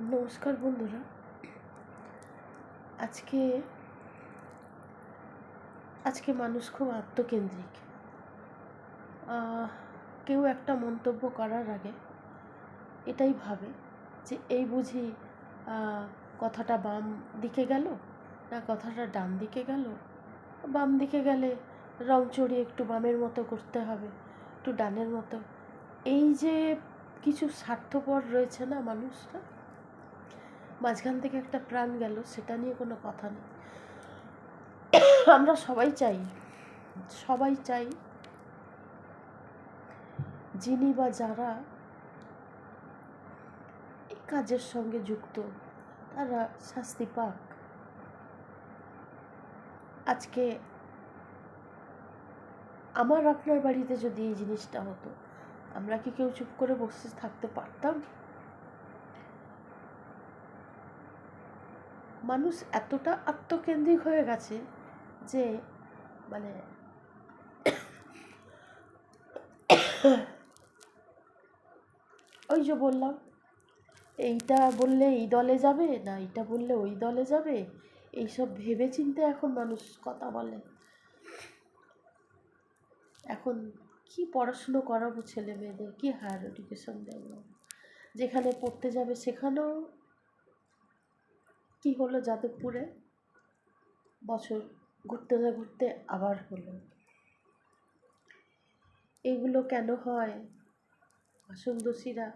নমস্কার বন্ধুরা। আজকে আজকে মানুষ খুব আত্মকেন্দ্রিক। কেউ একটা মন্তব্য করার আগে এটাই ভাবে যে, এই বুঝি কথাটা বাম দিকে গেল না কথাটা ডান দিকে গেল? বাম দিকে গেলে রং চড়িয়ে একটু বামের মতো করতে হবে, একটু ডানের মতো। এই যে কিছু স্বার্থপর রয়েছে না মানুষরা মাঝখান থেকে একটা প্রাণ গেল, সেটা নিয়ে কোনো কথা নেই। আমরা সবাই চাই সবাই চাই যিনি বা যারা এই কাজের সঙ্গে যুক্ত, তারা শাস্তি পাক। আজকে আমার আপনার বাড়িতে যদি এই জিনিসটা হতো, আমরা কি কেউ চুপ করে বসে থাকতে পারতাম? মানুষ এতটা আত্মকেন্দ্রিক হয়ে গেছে যে মানে ওই যে বললাম, এইটা বললে এই দলে যাবে না এইটা বললে ওই দলে যাবে? এইসব ভেবে চিন্তে এখন মানুষ কথা বলে। এখন কি পড়াশুনো করাবো ছেলে মেয়েদের কি হায়ার এডুকেশন দেবো? যেখানে পড়তে যাবে সেখানেও কি হলো যাদবপুরে? বছর ঘুরতে না ঘুরতে আবার হলো। এগুলো কেন হয়? আসনদোষীরা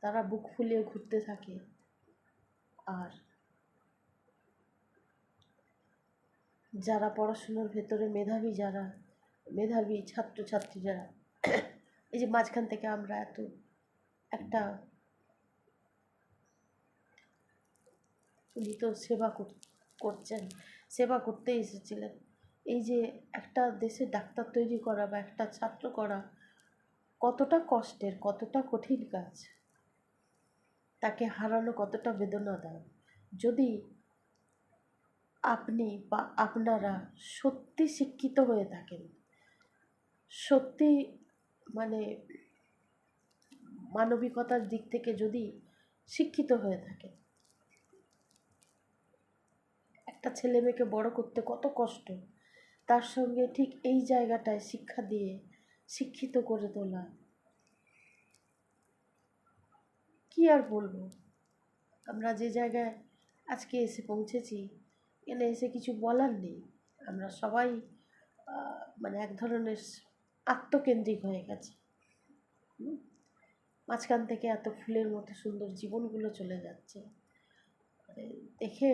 তারা বুক ফুলিয়ে ঘুরতে থাকে। আর যারা পড়াশুনোর ভেতরে মেধাবী যারা, মেধাবী ছাত্রছাত্রী যারা এই যে মাঝখান থেকে আমরা এত একটা উনি তো সেবা কর- করছেন। সেবা করতে এসেছিলেন। এই যে একটা দেশে ডাক্তার তৈরি করা বা একটা ছাত্র করা, কতটা কষ্টের, কতটা কঠিন কাজ। তাকে হারানো কতটা বেদনাদায়ক। যদি আপনি বা আপনারা সত্যি শিক্ষিত হয়ে থাকেন, সত্যি মানে মানবিকতার দিক থেকে যদি শিক্ষিত হয়ে থাকেন একটা ছেলে মেয়েকে বড় করতে কত কষ্ট। তার সঙ্গে ঠিক এই জায়গাটায় শিক্ষা দিয়ে শিক্ষিত করে তোলা। কি আর বলব? আমরা যে জায়গায় আজকে এসে পৌঁছেছি এখানে এসে কিছু বলার নেই। আমরা সবাই মানে এক ধরনের আত্মকেন্দ্রিক হয়ে গেছি। মাঝখান থেকে এত ফুলের মতো সুন্দর জীবনগুলো চলে যাচ্ছে। মানে দেখে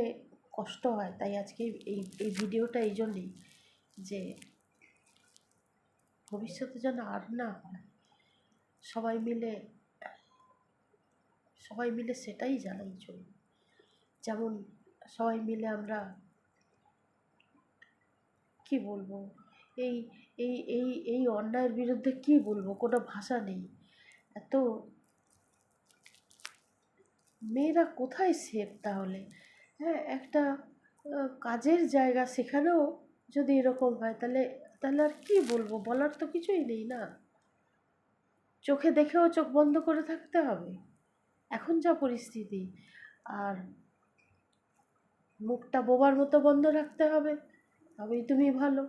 কষ্ট হয়, তাই আজকে এই এই ভিডিওটা এই জন্যই যে ভবিষ্যতে যেন আর না হয়, সবাই মিলে সবাই মিলে সেটাই জানাই চলি যেমন সবাই মিলে আমরা কি বলব, এই এই এই এই অন্যায়ের বিরুদ্ধে কি বলব, কোনো ভাষা নেই। এত মেয়েরা কোথায় সেফ তাহলে? হ্যাঁ একটা কাজের জায়গা সেখানেও যদি এরকম হয়, তাহলে তাহলে আর কি বলব? বলার তো কিছুই নেই না। চোখে দেখেও চোখ বন্ধ করে থাকতে হবে। এখন যা পরিস্থিতি, আর মুখটা বোবার মতো বন্ধ রাখতে হবে, তবেই তুমি ভালো।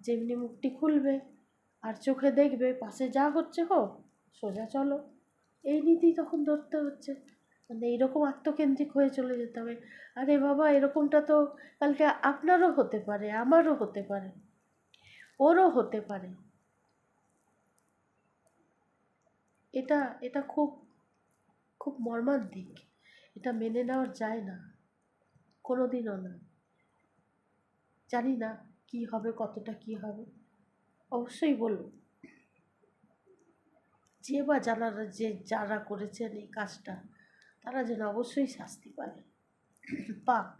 যেমনি মুখটি খুলবে, আর চোখে দেখবে, পাশে যা হচ্ছে হোক, সোজা চলো। এই নীতি তখন ধরতে হচ্ছে। মানে এইরকম আত্মকেন্দ্রিক হয়ে চলে যেতে হবে। আরে বাবা, এরকমটা তো কালকে আপনারও হতে পারে, আমারও হতে পারে, ওরও হতে পারে। এটা এটা খুব খুব মর্মান্তিক, এটা মেনে নেওয়ার যায় না কোনো দিনও না। জানি না কি হবে, কতটা কি হবে, অবশ্যই বলব। যে বা যারা, যে যারা করেছেন এই কাজটা তারা যেন অবশ্যই শাস্তি পাবে পাক।